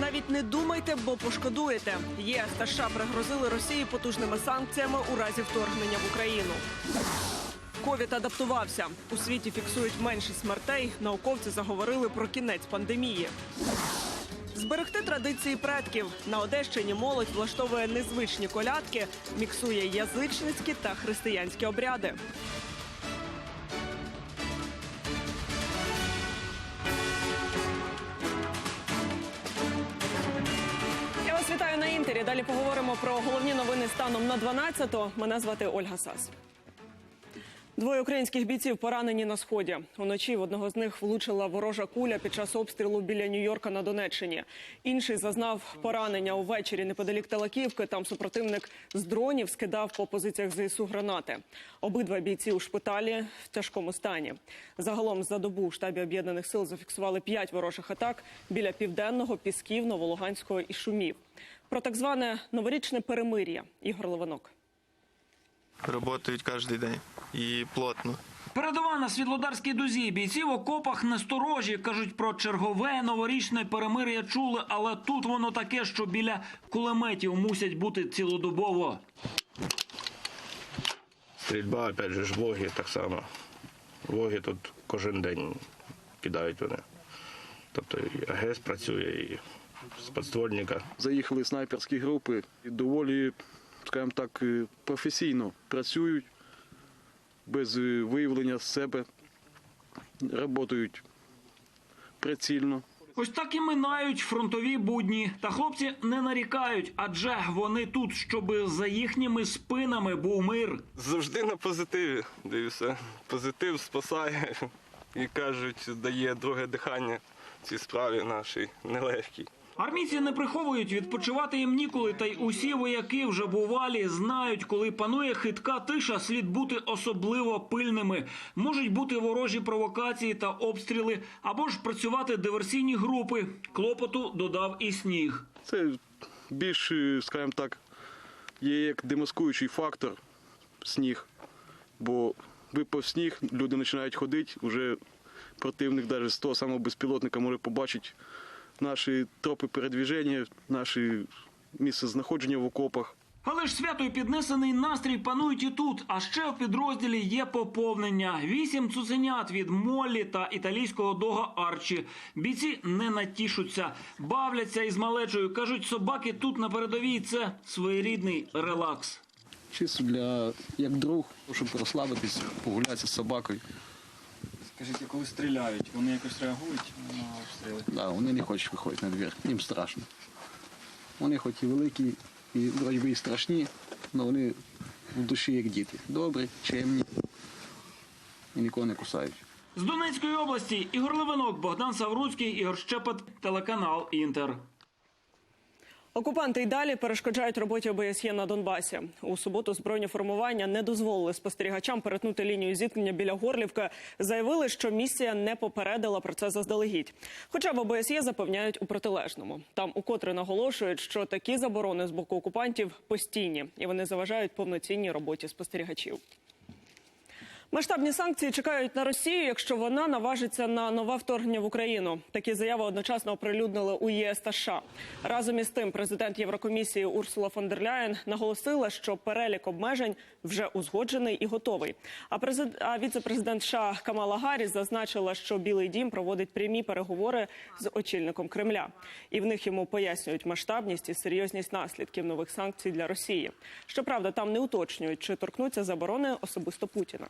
Навіть не думайте, бо пошкодуєте. ЄС та США пригрозили Росії потужними санкціями у разі вторгнення в Україну. Ковід адаптувався. У світі фіксують менше смертей. Науковці заговорили про кінець пандемії. Зберегти традиції предків на Одещині молодь влаштовує незвичні колядки, міксує язичницькі та християнські обряди. Інтері. Далі поговоримо про головні новини станом на 12-го. Мене звати Ольга Сас. Двоє українських бійців поранені на сході. Уночі в одного з них влучила ворожа куля під час обстрілу біля Нью-Йорка на Донеччині. Інший зазнав поранення увечері неподалік Талаківки. Там супротивник з дронів скидав по позиціях ЗСУ гранати. Обидва бійці у шпиталі в тяжкому стані. Загалом за добу у штабі об'єднаних сил зафіксували п'ять ворожих атак біля південного, пісків, Новолуганського і Шумів. Про так зване новорічне перемир'я. Ігор Левинок. Работають кожен день і плотно. Передова на Світлодарській дузі бійці в окопах насторожі кажуть про чергове новорічне перемир'я чули, але тут воно таке, що біля кулеметів мусять бути цілодобово. Стрільба, опять же, ж воги так само. Воги тут кожен день кидають вони. Тобто і АГС працює, і з підствольника. заїхали снайперські групи і доволі, скажімо так, е, професійно працюють, без е, виявлення з себе, працюють прицільно. Ось так і минають фронтові будні. Та хлопці не нарікають, адже вони тут, щоби за їхніми спинами був мир. Завжди на позитиві. Дивлюся. Позитив спасає і кажуть, дає друге дихання цій справі нашій нелегкій. Армійці не приховують, відпочивати їм ніколи, та й усі вояки вже бувалі знають, коли панує хитка тиша, слід бути особливо пильними. Можуть бути ворожі провокації та обстріли, або ж працювати диверсійні групи. Клопоту додав і сніг. Це більш, скажімо так, є як демаскуючий фактор сніг. Бо випав сніг, люди починають ходити, вже противник навіть з того самого безпілотника може побачити наші тропи передвіження, наші місце знаходження в окопах. Але ж свято і піднесений настрій панують і тут. А ще в підрозділі є поповнення: вісім цуценят від Моллі та італійського дога Арчі. Бійці не натішуться, бавляться із малечою. кажуть, собаки тут на передовій це своєрідний релакс. Чисто для як друг, щоб розслабитись, погулятися з собакою. Скажіть, а коли стріляють, вони якось реагують на обстріли? Да, вони не хочуть виходити на двір, їм страшно. Вони хоч і великі, і вроді би і страшні, але вони в душі як діти. Добрі, чемні і нікого не кусають. З Донецької області Ігор Левинок, Богдан Савруцький, Ігор Щепет, телеканал Інтер. Окупанти й далі перешкоджають роботі ОБСЄ на Донбасі. У суботу збройні формування не дозволили спостерігачам перетнути лінію зіткнення біля Горлівки. Заявили, що місія не попередила про це заздалегідь. Хоча в ОБСЄ запевняють у протилежному. Там укотре наголошують, що такі заборони з боку окупантів постійні і вони заважають повноцінній роботі спостерігачів. Масштабні санкції чекають на Росію, якщо вона наважиться на нове вторгнення в Україну. Такі заяви одночасно оприлюднили у ЄС та США. Разом із тим, президент Єврокомісії Урсула фон дер Ляєн наголосила, що перелік обмежень вже узгоджений і готовий. А презид... а віце-президент США Камала Гарріс зазначила, що Білий Дім проводить прямі переговори з очільником Кремля, і в них йому пояснюють масштабність і серйозність наслідків нових санкцій для Росії. Щоправда, там не уточнюють, чи торкнуться заборони особисто Путіна.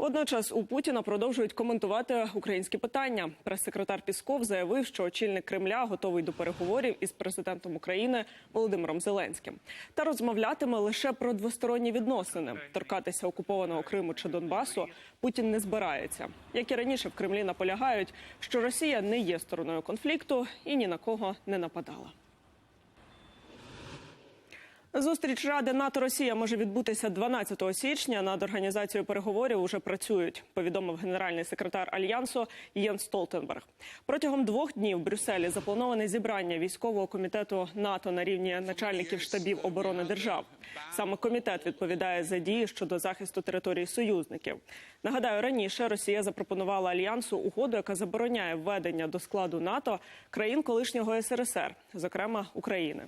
Водночас у Путіна продовжують коментувати українські питання. Прес-секретар Пісков заявив, що очільник Кремля готовий до переговорів із президентом України Володимиром Зеленським та розмовлятиме лише про двосторонні відносини. Торкатися окупованого Криму чи Донбасу Путін не збирається. Як і раніше в Кремлі наполягають, що Росія не є стороною конфлікту і ні на кого не нападала. Зустріч Ради НАТО Росія може відбутися 12 січня. Над організацією переговорів уже працюють. Повідомив генеральний секретар альянсу Єн Столтенберг. Протягом двох днів в Брюсселі заплановане зібрання військового комітету НАТО на рівні начальників штабів оборони держав. Саме комітет відповідає за дії щодо захисту території союзників. Нагадаю, раніше Росія запропонувала альянсу угоду, яка забороняє введення до складу НАТО країн колишнього СРСР, зокрема України.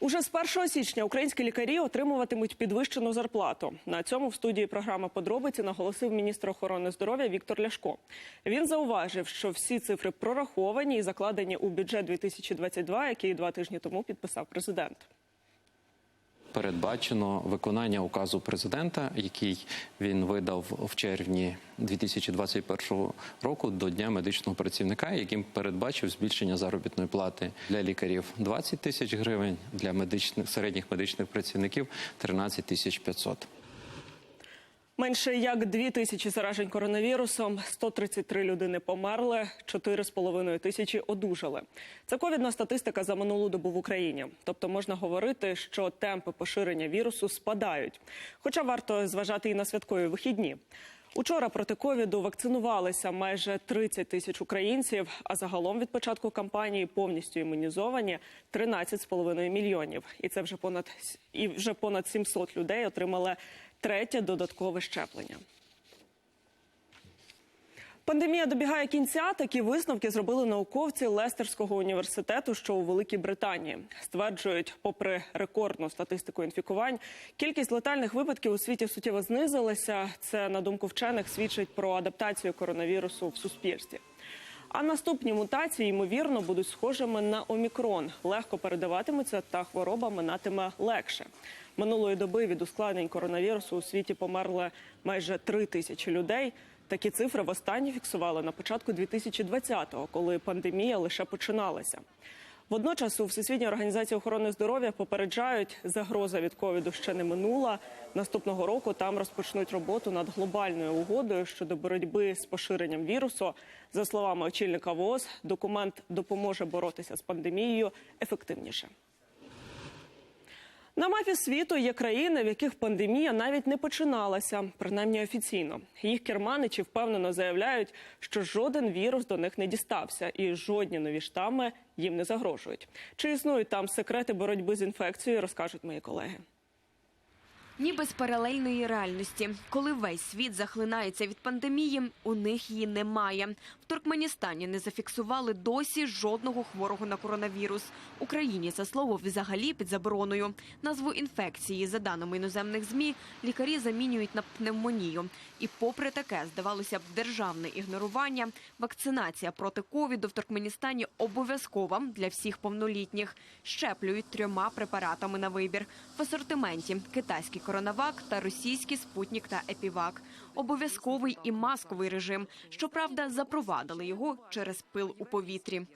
Уже з 1 січня українські лікарі отримуватимуть підвищену зарплату. На цьому в студії програми подробиці наголосив міністр охорони здоров'я Віктор Ляшко. Він зауважив, що всі цифри прораховані і закладені у бюджет 2022, який два тижні тому підписав президент. Передбачено виконання указу президента, який він видав в червні 2021 року до Дня медичного працівника, яким передбачив збільшення заробітної плати для лікарів 20 тисяч гривень, для медичних середніх медичних працівників 13 тисяч 500. Менше як дві тисячі заражень коронавірусом, 133 людини померли, 4,5 тисячі одужали. Це ковідна статистика за минулу добу в Україні. Тобто можна говорити, що темпи поширення вірусу спадають. Хоча варто зважати і на святкові вихідні. Учора проти ковіду вакцинувалися майже 30 тисяч українців, а загалом від початку кампанії повністю імунізовані 13,5 мільйонів. І це вже понад і вже понад 700 людей отримали третє додаткове щеплення. Пандемія добігає кінця. Такі висновки зробили науковці Лестерського університету, що у Великій Британії. Стверджують, попри рекордну статистику інфікувань, кількість летальних випадків у світі суттєво знизилася. Це на думку вчених свідчить про адаптацію коронавірусу в суспільстві. А наступні мутації ймовірно будуть схожими на омікрон, легко передаватимуться та хвороба минатиме легше. Минулої доби від ускладнень коронавірусу у світі померли майже три тисячі людей. Такі цифри востаннє фіксували на початку 2020-го, коли пандемія лише починалася. Водночас у Всесвітній організації охорони здоров'я попереджають, загроза від ковіду ще не минула. Наступного року там розпочнуть роботу над глобальною угодою щодо боротьби з поширенням вірусу. За словами очільника ВОЗ, документ допоможе боротися з пандемією ефективніше. На мапі світу є країни, в яких пандемія навіть не починалася, принаймні офіційно. Їх керманичі впевнено заявляють, що жоден вірус до них не дістався, і жодні нові штами їм не загрожують. Чи існують там секрети боротьби з інфекцією, розкажуть мої колеги. Ніби з паралельної реальності, коли весь світ захлинається від пандемії, у них її немає. В Туркменістані не зафіксували досі жодного хворого на коронавірус. Україні це слово взагалі під забороною. Назву інфекції, за даними іноземних змі, лікарі замінюють на пневмонію. І, попри таке, здавалося б, державне ігнорування, вакцинація проти ковіду в Туркменістані обов'язкова для всіх повнолітніх. Щеплюють трьома препаратами на вибір в асортименті китайський коронавак та російський спутник та епівак. Обов'язковий і масковий режим. Щоправда, запровадили його через пил у повітрі.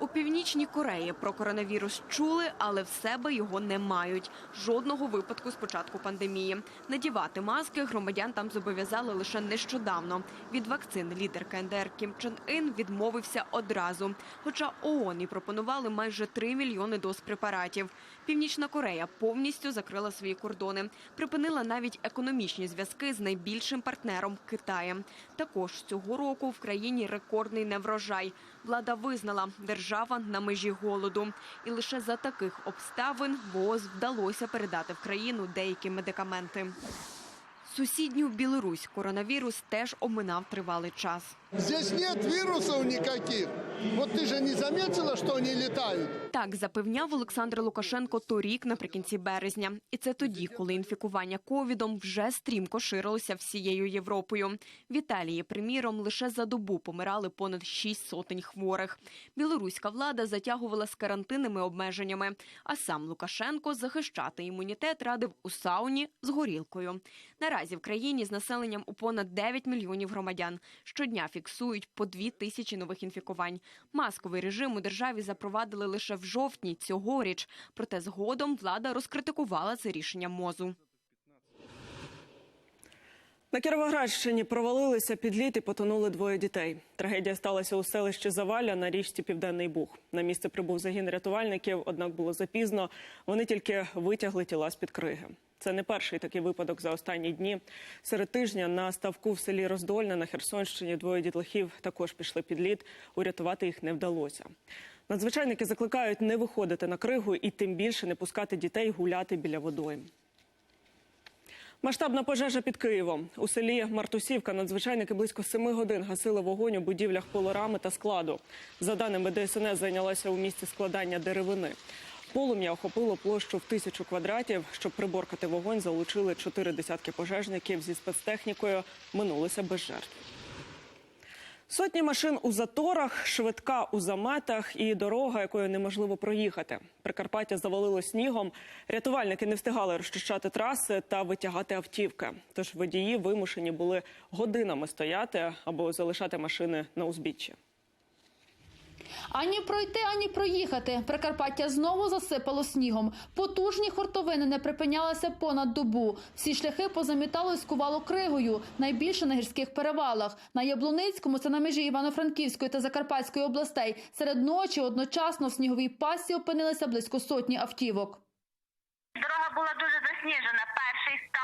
У північній Кореї про коронавірус чули, але в себе його не мають. Жодного випадку з початку пандемії. Надівати маски громадян там зобов'язали лише нещодавно. Від вакцин лідер КНДР Кім Чен Ін відмовився одразу. Хоча ООН і пропонували майже 3 мільйони доз препаратів. Північна Корея повністю закрила свої кордони, припинила навіть економічні зв'язки з найбільшим партнером Китаєм. Також цього року в країні рекордний неврожай. Влада визнала, держава на межі голоду. І лише за таких обставин ВООЗ вдалося передати в країну деякі медикаменти. Сусідню Білорусь коронавірус теж оминав тривалий час. Здесь нет вирусов никаких. Вот ты же не заметила, что они летают? Так запевняв Олександр Лукашенко торік наприкінці березня. І це тоді, коли інфікування ковідом вже стрімко ширилося всією Європою. В Італії, приміром, лише за добу помирали понад шість сотень хворих. Білоруська влада затягувала з карантинними обмеженнями, а сам Лукашенко захищати імунітет радив у сауні з горілкою. Наразі в країні з населенням у понад 9 мільйонів громадян щодня фіксують по дві тисячі нових інфікувань. Масковий режим у державі запровадили лише в жовтні цьогоріч. Проте згодом влада розкритикувала це рішення мозу. На Кіровоградщині провалилися під лід і потонули двоє дітей. Трагедія сталася у селищі Заваля на річці Південний Буг. На місце прибув загін рятувальників, однак було запізно. Вони тільки витягли тіла з-під криги. Це не перший такий випадок за останні дні. Серед тижня на ставку в селі Роздольне на Херсонщині двоє дітлахів також пішли під лід. Урятувати їх не вдалося. Надзвичайники закликають не виходити на кригу і тим більше не пускати дітей гуляти біля водойм. Масштабна пожежа під Києвом. У селі Мартусівка надзвичайники близько семи годин гасили вогонь у будівлях полорами та складу. За даними ДСНС, зайнялася у місті складання деревини. Полум'я охопило площу в тисячу квадратів. Щоб приборкати вогонь, залучили чотири десятки пожежників зі спецтехнікою. Минулися без жертв. Сотні машин у заторах, швидка у заметах і дорога, якою неможливо проїхати. Прикарпаття завалило снігом. Рятувальники не встигали розчищати траси та витягати автівки. Тож водії вимушені були годинами стояти або залишати машини на узбіччі. Ані пройти, ані проїхати. Прикарпаття знову засипало снігом. Потужні хуртовини не припинялися понад добу. Всі шляхи позамітало і скувало кригою. Найбільше на гірських перевалах. На Яблуницькому, це на межі Івано-Франківської та Закарпатської областей. Серед ночі одночасно в сніговій пасі опинилися близько сотні автівок. Дорога була дуже засніжена.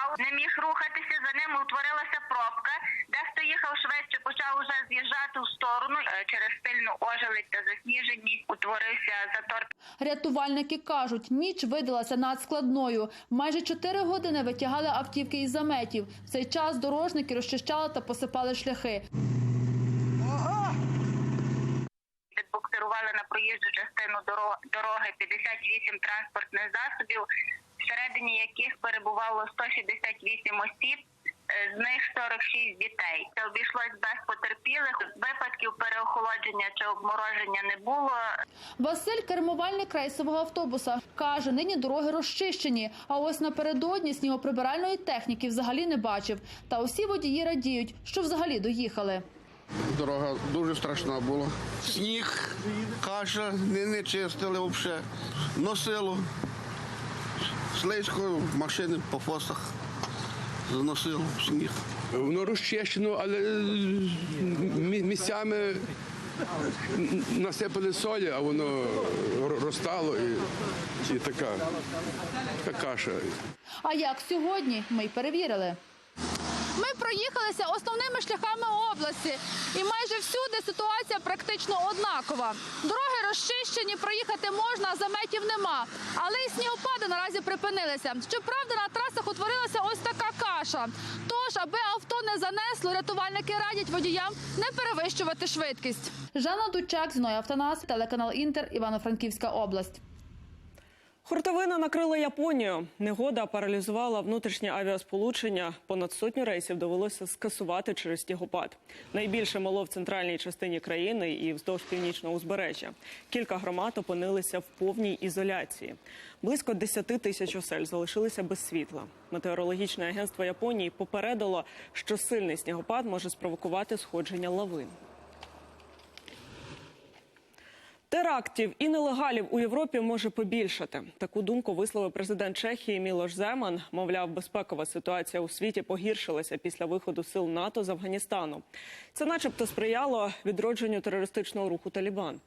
Перший не міг рухатися, за ним утворилася пробка. Дехто їхав швидше, почав уже з'їжджати в сторону. Е, Через сильну ожеледь та засніженість утворився затор. Рятувальники кажуть, ніч видалася надскладною. Майже чотири години витягали автівки із заметів. В цей час дорожники розчищали та посипали шляхи. Відбуксирували на проїжджу частину доро- дороги 58 транспортних засобів, всередині яких перебувало 168 осіб. е, З них 46 дітей. Це обійшлось без потерпілих. Випадків переохолодження чи обмороження не було. Василь кермувальник рейсового автобуса. Каже, нині дороги розчищені, а ось напередодні снігоприбиральної техніки взагалі не бачив. Та усі водії радіють, що взагалі доїхали. Дорога дуже страшна була. Сніг, каша, не, не чистили взагалі. Носило. Слизько, машини по фосах заносило в сніг. Воно розчищено, але місцями насипали солі, а воно розтало і, і така, така каша. А як сьогодні? Ми й перевірили. Ми проїхалися основними шляхами області, і майже всюди ситуація практично однакова. Дороги розчищені, проїхати можна, заметів нема. Але і снігопади наразі припинилися. Щоправда, на трасах утворилася ось така каша. Тож, аби авто не занесло, рятувальники радять водіям не перевищувати швидкість. Жанна Дучак, Зноя Автонас, телеканал Інтер, Івано-Франківська область. Хуртовина накрила Японію. Негода паралізувала внутрішнє авіасполучення. Понад сотню рейсів довелося скасувати через снігопад. Найбільше мало в центральній частині країни і вздовж північного узбережжя. Кілька громад опинилися в повній ізоляції. Близько 10 тисяч осель залишилися без світла. Метеорологічне агентство Японії попередило, що сильний снігопад може спровокувати сходження лавин. Терактів і нелегалів у Європі може побільшати. Таку думку висловив президент Чехії Мілош Земан. Мовляв, безпекова ситуація у світі погіршилася після виходу сил НАТО з Афганістану. Це, начебто, сприяло відродженню терористичного руху Талібан.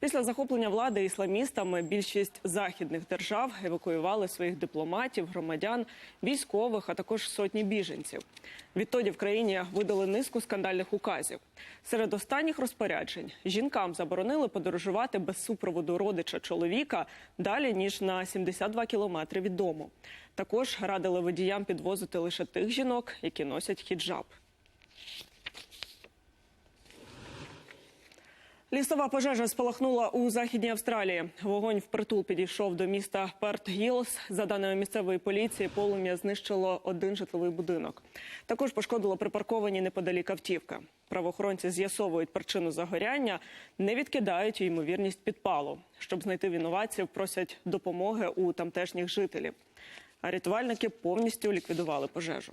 Після захоплення влади ісламістами більшість західних держав евакуювали своїх дипломатів, громадян, військових, а також сотні біженців. Відтоді в країні видали низку скандальних указів. Серед останніх розпоряджень жінкам заборонили подорожувати без супроводу родича чоловіка далі ніж на 72 кілометри від дому. Також радили водіям підвозити лише тих жінок, які носять хіджаб. Лісова пожежа спалахнула у західній Австралії. Вогонь впритул підійшов до міста Перт Гілс. За даними місцевої поліції, полум'я знищило один житловий будинок. Також пошкодило припарковані неподалік автівки. Правоохоронці з'ясовують причину загоряння, не відкидають ймовірність підпалу. Щоб знайти винуватців, просять допомоги у тамтешніх жителів. А рятувальники повністю ліквідували пожежу.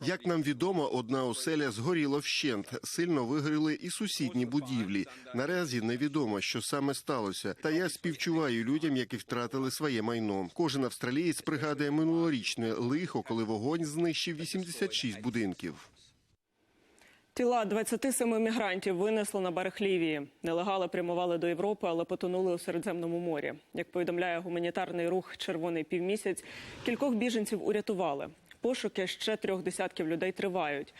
Як нам відомо, одна оселя згоріла вщент. Сильно вигоріли і сусідні будівлі. Наразі невідомо, що саме сталося. Та я співчуваю людям, які втратили своє майно. Кожен австралієць пригадує минулорічне лихо, коли вогонь знищив 86 будинків. Тіла 27 мігрантів винесло на берег Лівії. Нелегали прямували до Європи, але потонули у Середземному морі. Як повідомляє гуманітарний рух Червоний півмісяць, кількох біженців урятували. Пошуки ще трьох десятків людей тривають.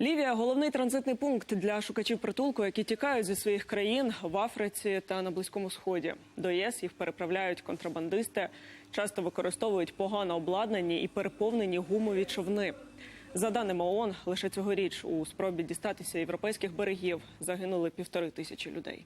Лівія головний транзитний пункт для шукачів притулку, які тікають зі своїх країн в Африці та на Близькому Сході. До ЄС їх переправляють контрабандисти, часто використовують погано обладнані і переповнені гумові човни. За даними ООН, лише цьогоріч у спробі дістатися європейських берегів загинули півтори тисячі людей.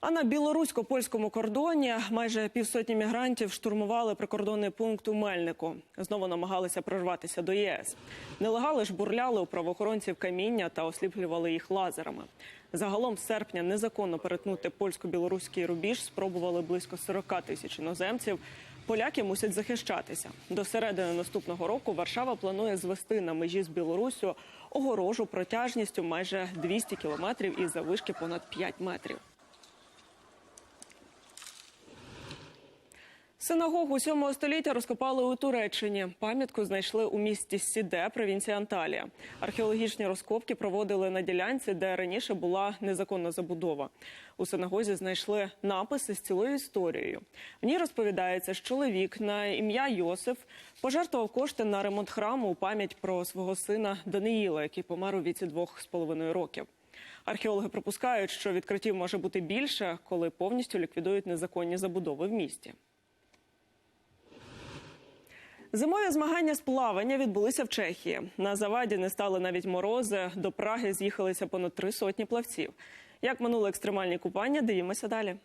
А на білорусько-польському кордоні майже півсотні мігрантів штурмували прикордонний пункт у Мельнику. Знову намагалися прорватися до ЄС. Нелегали ж бурляли у правоохоронців каміння та осліплювали їх лазерами. Загалом з серпня незаконно перетнути польсько-білоруський рубіж спробували близько 40 тисяч іноземців. Поляки мусять захищатися. До середини наступного року Варшава планує звести на межі з Білоруссю огорожу протяжністю майже 200 кілометрів і завишки понад 5 метрів. Синагогу 7 століття розкопали у Туреччині. Пам'ятку знайшли у місті Сіде, провінція Анталія. Археологічні розкопки проводили на ділянці, де раніше була незаконна забудова. У синагозі знайшли написи з цілою історією. В ній розповідається, що чоловік на ім'я Йосиф пожертвував кошти на ремонт храму у пам'ять про свого сина Даниїла, який помер у віці двох з половиною років. Археологи припускають, що відкриттів може бути більше, коли повністю ліквідують незаконні забудови в місті. Зимові змагання з плавання відбулися в Чехії. На заваді не стали навіть морози. До Праги з'їхалися понад три сотні плавців. Як минули екстремальні купання, дивімося далі.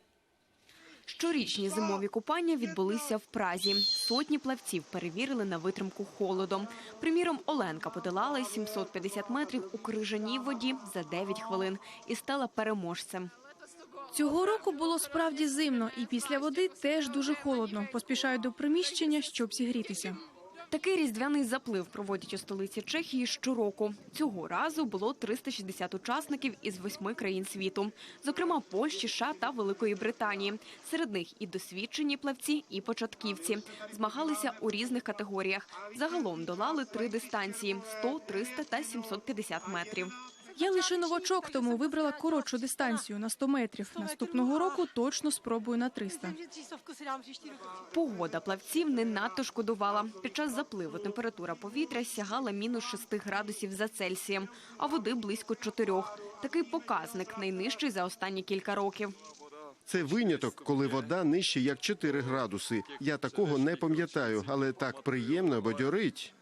Щорічні зимові купання відбулися в Празі. Сотні плавців перевірили на витримку холодом. Приміром, Оленка подолала 750 метрів у крижаній воді за 9 хвилин і стала переможцем. Цього року було справді зимно, і після води теж дуже холодно. Поспішаю до приміщення, щоб зігрітися. Такий різдвяний заплив проводять у столиці Чехії щороку. Цього разу було 360 учасників із восьми країн світу, зокрема Польщі, США та Великої Британії. Серед них і досвідчені плавці, і початківці. Змагалися у різних категоріях. Загалом долали три дистанції – 100, 300 та 750 метрів. Я лише новачок, тому вибрала коротшу дистанцію на 100 метрів. Наступного року точно спробую на 300. Погода плавців не надто шкодувала. Під час запливу температура повітря сягала мінус 6 градусів за Цельсієм, а води близько 4. Такий показник найнижчий за останні кілька років. Це виняток, коли вода нижче як 4 градуси. Я такого не пам'ятаю, але так приємно бадьорить.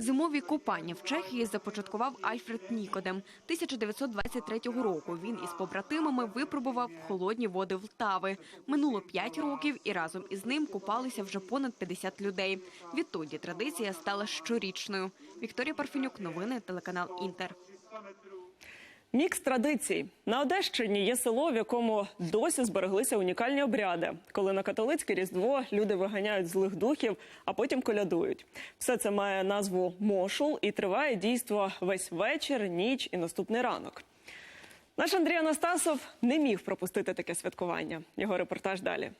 Зимові купання в Чехії започаткував Альфред Нікодем. 1923 року він із побратимами випробував холодні води Влтави. Минуло 5 років і разом із ним купалися вже понад 50 людей. Відтоді традиція стала щорічною. Вікторія Парфенюк, новини, телеканал Інтер. Мікс традицій на Одещині є село, в якому досі збереглися унікальні обряди, коли на католицьке різдво люди виганяють злих духів, а потім колядують. Все це має назву мошул і триває дійство весь вечір, ніч і наступний ранок. Наш Андрій Анастасов не міг пропустити таке святкування. Його репортаж далі.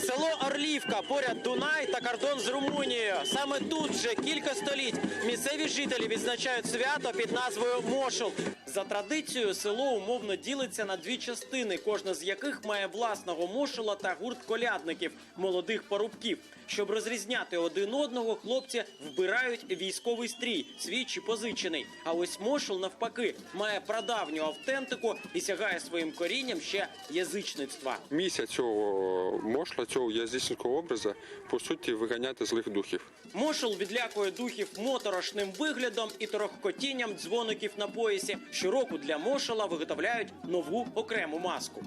Село Орлівка, поряд Дунай та кордон з Румунією. Саме тут вже кілька століть місцеві жителі відзначають свято під назвою Мошул. За традицією, село умовно ділиться на дві частини, кожна з яких має власного мошула та гурт колядників, молодих парубків. Щоб розрізняти один одного, хлопці вбирають військовий стрій, свій чи позичений. А ось мошул навпаки має прадавню автентику і сягає своїм корінням ще язичництва. Місія цього мошла, цього язичницького образу, по суті, виганяти злих духів. Мошул відлякує духів моторошним виглядом і торохкотінням дзвоників на поясі. Щороку для мошула виготовляють нову окрему маску.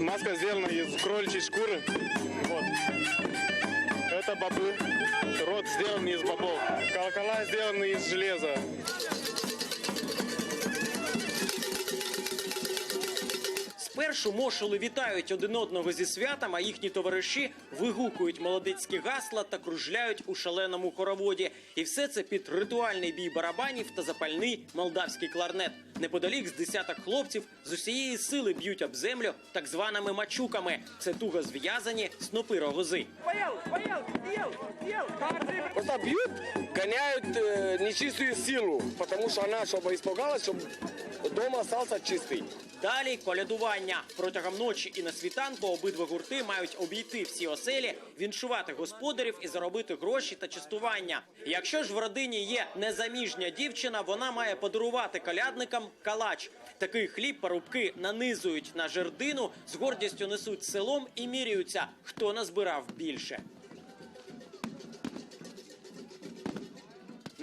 Маска сделана из кроличьей шкуры. Вот. Это бобы. Рот сделан из бобов. Колокола сделаны из железа. Спершу мошули вітають один одного зі святом, а їхні товариші вигукують молодецькі гасла та кружляють у шаленому хороводі. І все це під ритуальний бій барабанів та запальний молдавський кларнет. Неподалік з десяток хлопців з усієї сили б'ють об землю так званими мачуками. Це туго зв'язані снопи рогози. Просто бьют, гоняют э, нечистую силу, потому что она, чтобы испугалась, чтобы дом остался чистый. Далі колядування протягом ночі і на світанку обидва гурти мають обійти всі оселі, віншувати господарів і заробити гроші та частування. Якщо ж в родині є незаміжня дівчина, вона має подарувати колядникам калач. Такий хліб парубки нанизують на жердину, з гордістю несуть селом і міряються, хто назбирав більше.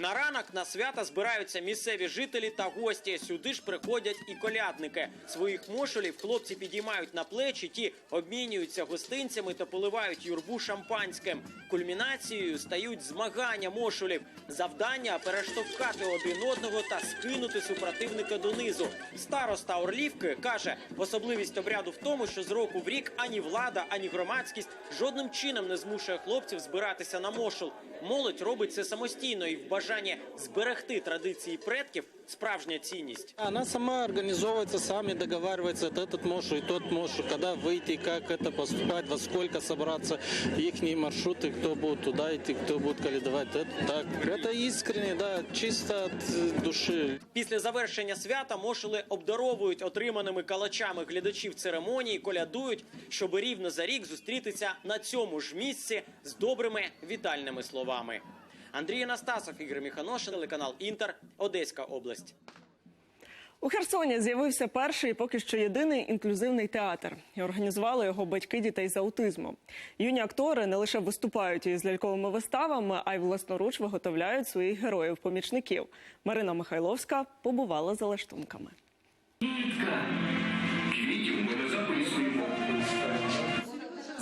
На ранок на свята збираються місцеві жителі та гості. Сюди ж приходять і колядники. Своїх мошулів хлопці підіймають на плечі, ті обмінюються гостинцями та поливають юрбу шампанським. Кульмінацією стають змагання мошулів. Завдання перештовхати один одного та скинути супротивника донизу. Староста Орлівки каже, особливість обряду в тому, що з року в рік ані влада, ані громадськість жодним чином не змушує хлопців збиратися на мошул. Молодь робить це самостійно і в бажанні зберегти традиції предків справжня цінність. Она сама организовывается, сами договаривается, вот этот мошу и тот мошу, когда выйти, как это поступать, во сколько собраться, их маршруты, кто будет туда идти, кто будет каледовать. Это так. Это искренне, да, чисто от э, души. Після завершення свята мошули обдаровують отриманими калачами глядачів церемонії, колядують, щоб рівно за рік зустрітися на цьому ж місці з добрими вітальними словами. Андрій Анастасов, Ігор Міханошин, телеканал Інтер, Одеська область. У Херсоні з'явився перший, і поки що єдиний інклюзивний театр. І організували його батьки дітей з аутизмом. Юні актори не лише виступають із ляльковими виставами, а й власноруч виготовляють своїх героїв-помічників. Марина Михайловська побувала за лаштунками.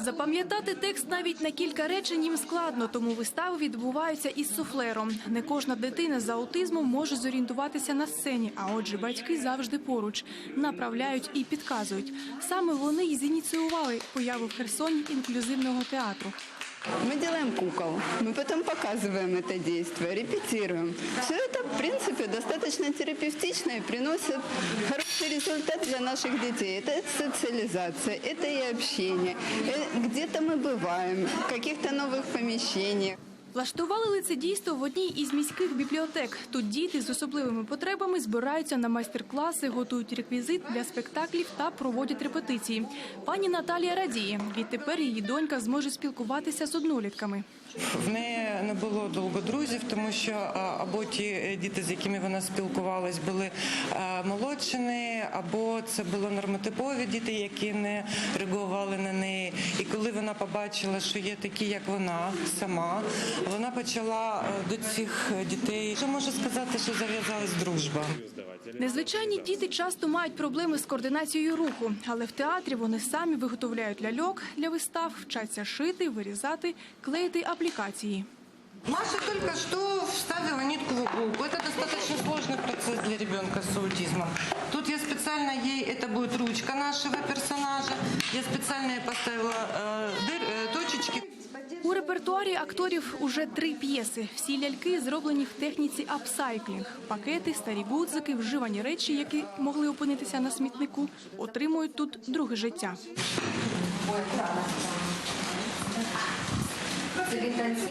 Запам'ятати текст навіть на кілька речень їм складно, тому вистави відбуваються із суфлером. Не кожна дитина з аутизмом може зорієнтуватися на сцені, а отже, батьки завжди поруч направляють і підказують. Саме вони й зініціювали появу в Херсоні інклюзивного театру. Мы делаем кукол, мы потом показываем это действие, репетируем. Все это, в принципе, достаточно терапевтично и приносит хороший результат для наших детей. Это социализация, это и общение. Э, Где-то мы бываем, в каких-то новых помещениях. Влаштували лицедійство в одній із міських бібліотек. Тут діти з особливими потребами збираються на майстер-класи, готують реквізит для спектаклів та проводять репетиції. Пані Наталія радіє. Відтепер її донька зможе спілкуватися з однолітками. В неї не було довго друзів, тому що або ті е, діти, з якими вона спілкувалась, були е, молодшини, або це були нормотипові діти, які не реагували на неї. І коли вона побачила, що є такі, як вона сама, вона почала е, до цих дітей, що можу сказати, що зав'язалась дружба. Незвичайні діти часто мають проблеми з координацією руху, але в театрі вони самі виготовляють ляльок для вистав, вчаться шити, вирізати, клеїти аплікації. Маша только что вставила нитку в иголку. Это достаточно сложный процесс для ребенка с аутизмом. Тут я специально ей, это будет ручка нашего персонажа, я специально ей поставила э, дыр- э, точечки. У репертуарі акторів уже три п'єси. Всі ляльки зроблені в техніці апсайклінг. Пакети, старі гудзики, вживані речі, які могли опинитися на смітнику, отримують тут друге життя.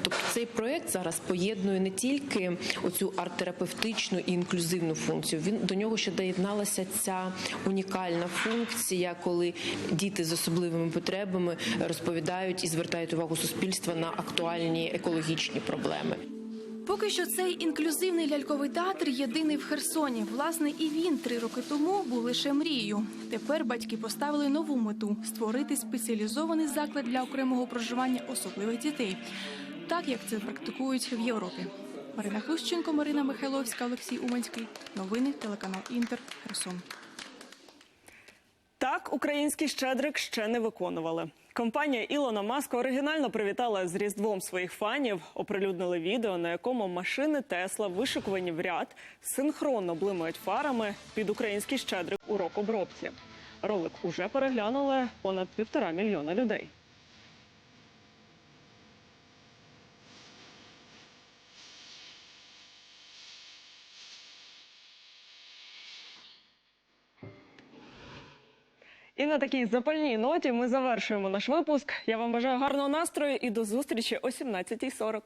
Тобто цей проект зараз поєднує не тільки оцю арт-терапевтичну і інклюзивну функцію. Він до нього ще доєдналася ця унікальна функція, коли діти з особливими потребами розповідають і звертають увагу суспільства на актуальні екологічні проблеми. Поки що цей інклюзивний ляльковий театр єдиний в Херсоні. Власне, і він три роки тому був лише мрією. Тепер батьки поставили нову мету створити спеціалізований заклад для окремого проживання особливих дітей, так як це практикують в Європі. Марина Хлущенко, Марина Михайловська, Олексій Уманський. Новини телеканал Інтер. Херсон. Так, український щедрик ще не виконували. Компанія Ілона Маска оригінально привітала з Різдвом своїх фанів. Оприлюднили відео, на якому машини Тесла вишикувані в ряд, синхронно блимають фарами під український щедрик у рок-обробці. Ролик уже переглянули понад півтора мільйона людей. І на такій запальній ноті ми завершуємо наш випуск. Я вам бажаю гарного настрою і до зустрічі о 17.40.